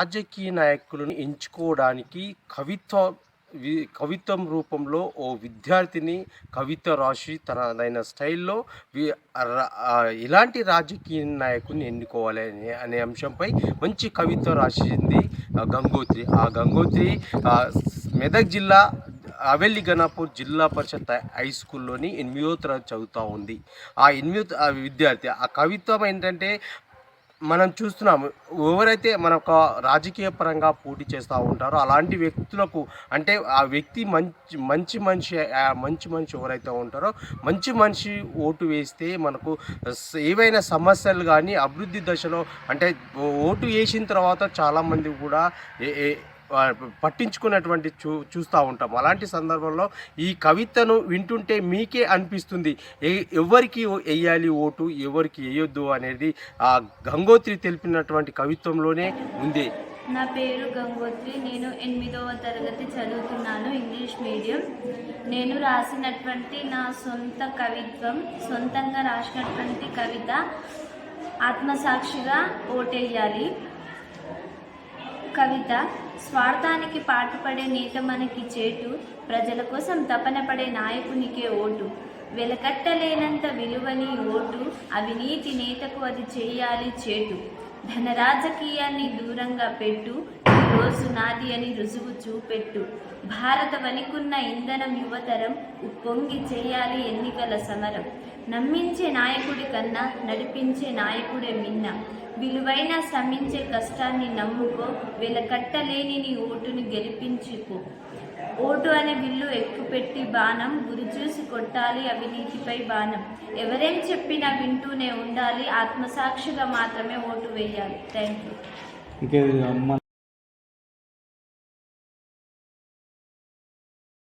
రాజకీయ నాయకులను ఎంచుకోవడానికి కవిత్వ కవిత్వం రూపంలో ఓ విద్యార్థిని కవిత రాసి తనదైన స్టైల్లో వి- ఇలాంటి రాజకీయ నాయకుని ఎన్నుకోవాలి అనే అనే అంశంపై మంచి కవిత్వం రాసింది గంగోత్రి. ఆ గంగోత్రి మెదక్ జిల్లా అవెల్లి గణపూర్ జిల్లా పరిషత్ హై స్కూల్లోని ఎనిమిదో తరగతి చదువుతూ ఉంది. ఆ ఎనిమిదో విద్యార్థి ఆ కవిత్వం ఏంటంటే మనం చూస్తున్నాము ఎవరైతే మన ఒక రాజకీయ పరంగా పోటీ చేస్తూ ఉంటారో అలాంటి వ్యక్తులకు అంటే ఆ వ్యక్తి మంచి మంచి మనిషి ఆ మంచి మనిషి ఎవరైతే ఉంటారో మంచి మనిషి ఓటు వేస్తే మనకు ఏవైనా సమస్యలు కానీ అభివృద్ధి దశలో అంటే ఓటు వేసిన తర్వాత చాలామంది కూడా పట్టించుకున్నటువంటి చూ చూస్తూ ఉంటాం అలాంటి సందర్భంలో ఈ కవితను వింటుంటే మీకే అనిపిస్తుంది ఎవరికి వేయాలి ఓటు ఎవరికి వేయొద్దు అనేది ఆ గంగోత్రి తెలిపినటువంటి కవిత్వంలోనే ఉంది. నా పేరు గంగోత్రి. నేను ఎనిమిదవ తరగతి చదువుతున్నాను ఇంగ్లీష్ మీడియం. నేను రాసినటువంటి నా సొంత కవిత్వం సొంతంగా రాసినటువంటి కవిత ఆత్మసాక్షిగా ఓటేయాలి. కవిత స్వార్థానికి పాటుపడే నేత మనకి చేటు ప్రజల కోసం తపన పడే నాయకునికే ఓటు. వెలకట్టలేనంత విలువని ఓటు అవినీతి నేతకు అది చేయాలి చేటు. ధన రాజకీయాన్ని దూరంగా పెట్టు రోజు నాది అని రుజువు చూపెట్టు. భారత వనికున్న ఇంధనం యువతరం ఉప్పొంగి చేయాలి ఎన్నికల సమరం. నమ్మించే నాయకుడి కన్నా నడిపించే నాయకుడే మిన్న. విలువైన శ్రమించే కష్టాన్ని నమ్ముకో వెలకట్టలేని నీ ఓటుని గెలిపించుకో. ఓటు అనే బిల్లు ఎక్కుపెట్టి బాణం గురి చూసి కొట్టాలి అవినీతిపై బాణం. ఎవరేం చెప్పినా వింటూనే ఉండాలి ఆత్మసాక్షిగా మాత్రమే ఓటు వేయాలి. Thank you